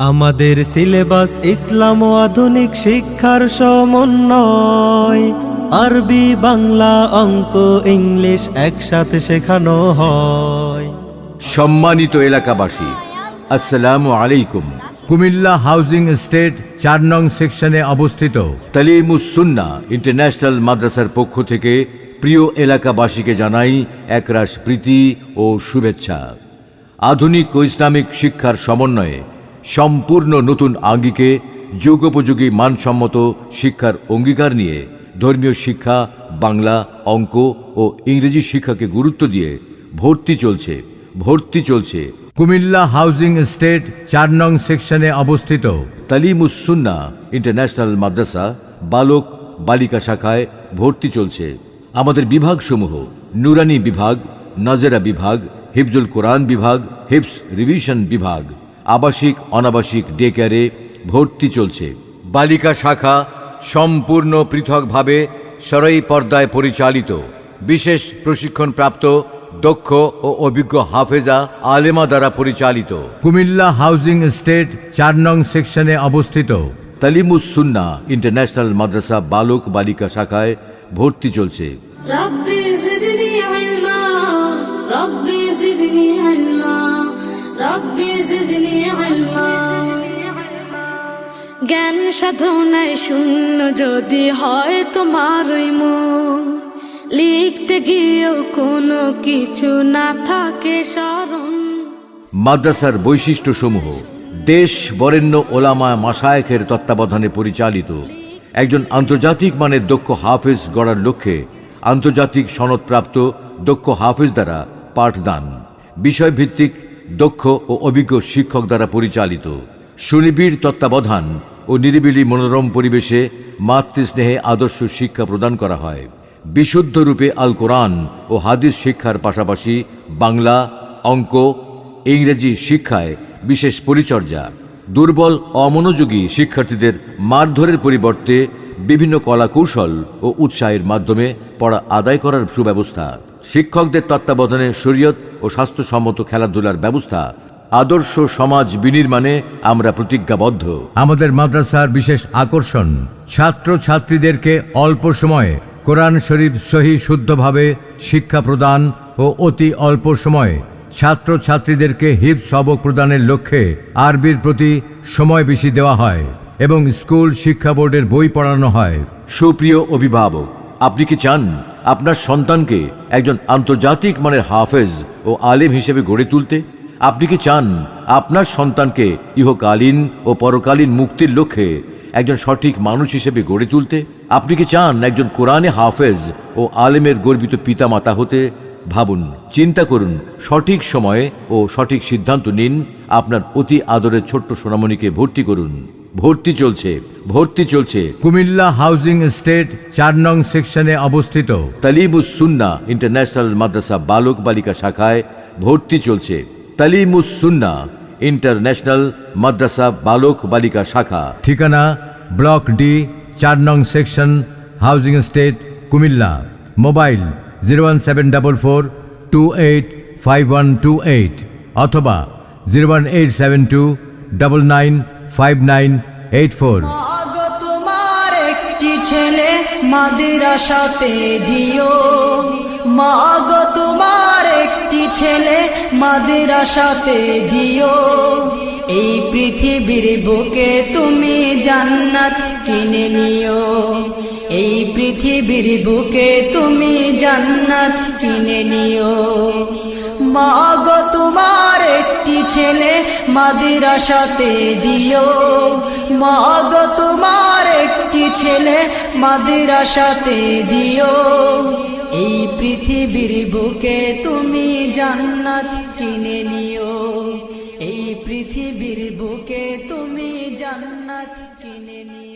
আমাদের সিলেবাস ইসলাম ও আধুনিক শিক্ষার সমন্বয়। আরবি, বাংলা, অঙ্ক, ইংলিশ একসাথে শেখানো হয়। সম্মানিত এলাকাবাসী, আসসালামু আলাইকুম। কুমিল্লা হাউজিং স্টেট চার নং সেকশনে অবস্থিত তালিমুসুন্না ইন্টারন্যাশনাল মাদ্রাসার পক্ষ থেকে প্রিয় এলাকাবাসীকে জানাই একরাশ প্রীতি ও শুভেচ্ছা। আধুনিক ও ইসলামিক শিক্ষার সমন্বয়ে সম্পূর্ণ নতুন আঙ্গিকে যুগোপযোগী মানসম্মত শিক্ষার অঙ্গীকার নিয়ে ধর্মীয় শিক্ষা, বাংলা, অঙ্ক ও ইংরেজি শিক্ষাকে গুরুত্ব দিয়ে ভর্তি চলছে ভর্তি চলছে। কুমিল্লা হাউজিং স্টেট চার নং সেকশনে অবস্থিত তালিমুসুন্না ইন্টারন্যাশনাল মাদ্রাসা, বালক বালিকা শাখায় ভর্তি চলছে। আমাদের বিভাগসমূহ নুরানি বিভাগ, নজেরা বিভাগ, হিফজুল কোরআন বিভাগ হিপস রিভিশন বিভাগ। আবাসিক অনাবাসিক ডে কেয়ারে ভর্তি চলছে বালিকা শাখা সম্পূর্ণ পৃথকভাবে সরাই পর্দায় পরিচালিত বিশেষ প্রশিক্ষণপ্রাপ্ত দক্ষ ও অভিজ্ঞ হাফেজা আলেমা দ্বারা পরিচালিত কুমিল্লা হাউজিং স্টেট চার নং সেকশনে অবস্থিত তালিমুসুন্না ইন্টারন্যাশনাল মাদ্রাসা বালক বালিকা শাখায় ভর্তি চলছে ربي زدني علما ربي زدني علما রব্বি জিদনি জ্ঞান সাধনায় শূন্য যদি হয় তোমারই মন। লিখতে গিয়ে কোনো কিছু না থাকে স্মরণ। মাদ্রাসার বৈশিষ্ট্যসমূহ, দেশ বরেণ্য ওলামা মাসায়েখের তত্ত্বাবধানে পরিচালিত। একজন আন্তর্জাতিক মানের দক্ষ হাফেজ গড়ার লক্ষ্যে আন্তর্জাতিক সনদপ্রাপ্ত দক্ষ হাফেজ দ্বারা পাঠদান। বিষয়ভিত্তিক দক্ষ ও অভিজ্ঞ শিক্ষক দ্বারা পরিচালিত। সুনিবিড় তত্ত্বাবধান ও নিরিবিলি মনোরম পরিবেশে মাতৃস্নেহে আদর্শ শিক্ষা প্রদান করা হয়। বিশুদ্ধ রূপে আল কোরআন ও হাদিস শিক্ষার পাশাপাশি বাংলা, অঙ্ক, ইংরেজি শিক্ষায় বিশেষ পরিচর্যা। দুর্বল, অমনোযোগী শিক্ষার্থীদের মারধরের পরিবর্তে বিভিন্ন কলাকৌশল ও উৎসাহের মাধ্যমে পড়া আদায় করার সুব্যবস্থা। শিক্ষকদের তত্ত্বাবধানে শরীয়ত ও স্বাস্থ্যসম্মত খেলাধুলার ব্যবস্থা আদর্শ সমাজ বিনির্মাণে আমরা প্রতিজ্ঞাবদ্ধ। আমাদের মাদ্রাসার বিশেষ আকর্ষণ ছাত্র ছাত্রীদেরকে অল্প সময়ে কোরআন শরীফ সহি শুদ্ধভাবে শিক্ষা প্রদান ও অতি অল্প সময়ে ছাত্র ছাত্রীদেরকে হিপ সবক প্রদানের লক্ষ্যে আরবির প্রতি সময় বেশি দেওয়া হয় এবং স্কুল শিক্ষা বোর্ডের বই পড়ানো হয়। সুপ্রিয় অভিভাবক আপনি কি চান আপনার সন্তানকে একজন আন্তর্জাতিক মানের হাফেজ ও আলেম হিসেবে গড়ে তুলতে আপনি কি চান আপনার সন্তানকে ইহকালীন ও পরকালীন মুক্তির লক্ষ্যে একজন সঠিক মানুষ হিসেবে গড়ে তুলতে? আপনি কি চান একজন কোরআনে হাফেজ ও আলেমের গর্বিত পিতামাতা হতে? ভাবুন, চিন্তা করুন, সঠিক সময়ে ও সঠিক সিদ্ধান্ত নিন, আপনার অতি আদরের ছোট্ট সোনামণিকে ভর্তি করুন। ভর্তি চলছে ভর্তি চলছে। কুমিল্লা হাউজিং স্টেট চার নং সেকশনে অবস্থিত। তালিমুস সুন্না ইন্টারন্যাশনাল মাদ্রাসা বালক বালিকা শাখায় ভর্তি চলছে। তালিমুস সুন্না ইন্টারন্যাশনাল মাদ্রাসা বালক বালিকা শাখা। ঠিকানা ব্লক ডি চার নং section housing estate Comilla. Mobile zero one seven double four two eight five one two eight অথবা zero one eight seven two double nine five nine eight four তোমার একটি ছেলে দিও। তোমার একটি ছেলে দিও। এই পৃথিবীর বুকে তুমি জান্নাত কিনে নিও। এই পৃথিবীর বুকে তুমি জান্নাত কিনে নিও। মাগো তোমার একটি ছেলে মাদ্রাসাতে দিও। মগ তোমার একটি ছেলে মাদ্রাসাতে দিও। এই পৃথিবীর বুকে তুমি জান্নাত কিনে নিও। এই পৃথিবীর বুকে তুমি জান্নাত কিনে নিও।